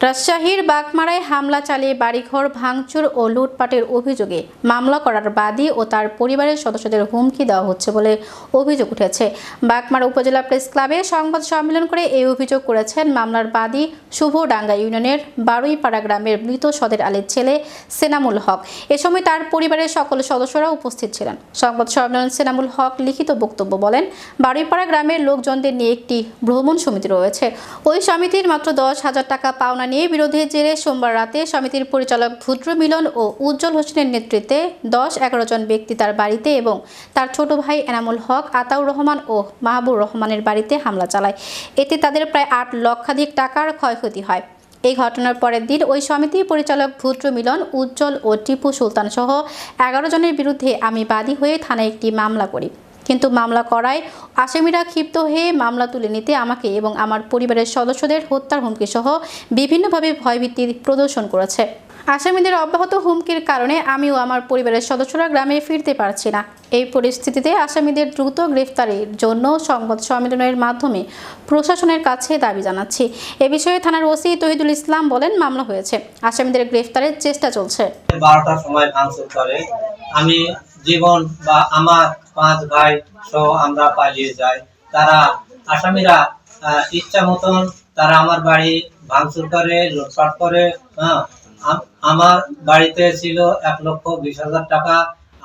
রাজশাহীর বাগমারায় হামলা চালিয়ে বাড়িঘর ভাঙচুর ও লুটপাটের অভিযোগে মামলা করার বাদী ও তার পরিবারের সদস্যদের হুমকি দেওয়া হচ্ছে বলে অভিযোগ উঠেছে। বাগমারা উপজেলা প্রেস ক্লাবে সংবাদ সম্মেলন করে এই অভিযোগ করেছেন। মামলার বাদী শুভডাঙ্গা ইউনিয়নের বারুইপাড়া গ্রামের মৃত সদের আলীর ছেলে সেনামুল হক। এ সময় তার পরিবারের সকল সদস্যরা উপস্থিত ছিলেন। সংবাদ সম্মেলন সেনামুল হক লিখিত বক্তব্য বলেন, বারুইপাড়া গ্রামের লোকজনদের নিয়ে একটি ভ্রমণ সমিতি রয়েছে। ওই সমিতির মাত্র দশ হাজার টাকা পাওনা নিয়ে বিরোধের জেরে সোমবার রাতে সমিতির পরিচালক ভুদ্র মিলন ও উজ্জ্বল হোসেনের নেতৃত্বে দশ এগারো জন ব্যক্তি তার বাড়িতে এবং তার ছোট ভাই এনামুল হক, আতাউর রহমান ও মাহবুর রহমানের বাড়িতে হামলা চালায়। এতে তাদের প্রায় আট লক্ষাধিক টাকার ক্ষয়ক্ষতি হয়। এই ঘটনার পরের দিন ওই সমিতি পরিচালক ভুদ্র মিলন, উজ্জ্বল ও টিপু সুলতান সহ এগারো জনের বিরুদ্ধে আমি বাদী হয়ে থানায় একটি মামলা করি। কিন্তু মামলা করায় আসামিরা ক্ষিপ্ত হয়ে মামলা তুলে নিতে আমাকে এবং আমার পরিবারের সদস্যদের হত্যার হুমকি সহ বিভিন্নভাবে ভয়ভীতি প্রদর্শন করেছে। আসামিদের অব্যাহত হুমকির কারণে আমিও আমার পরিবারের সদস্যরা গ্রামে ফিরতে পারছি না। এই পরিস্থিতিতে আসামিদের দ্রুত গ্রেফতারের জন্য সংবাদ সম্মেলনের মাধ্যমে প্রশাসনের কাছে দাবি জানাচ্ছি। এ বিষয়ে থানার ওসি তহিদুল ইসলাম বলেন, মামলা হয়েছে। আসামিদের গ্রেফতারের চেষ্টা চলছে। বারোটার সময় করে। আমি জীবন বা আমার পাঁচ ভাই সহ আমরা পালিয়ে যাই। তারা আসামিরা ইচ্ছা মতন তারা আমার বাড়ি ভাঙচুর করে, লুটপাট করে হ্যাঁ আমার বাড়িতে ছিল এক লক্ষ বিশ হাজার টাকা।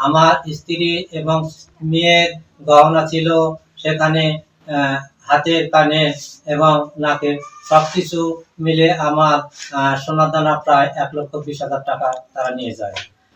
আমার স্ত্রী এবং মেয়ের গহনা ছিল সেখানে হাতের কানে এবং নাকে। সবকিছু মিলে আমার সোনাদানা প্রায় এক লক্ষ বিশ হাজার টাকা তারা নিয়ে যায়।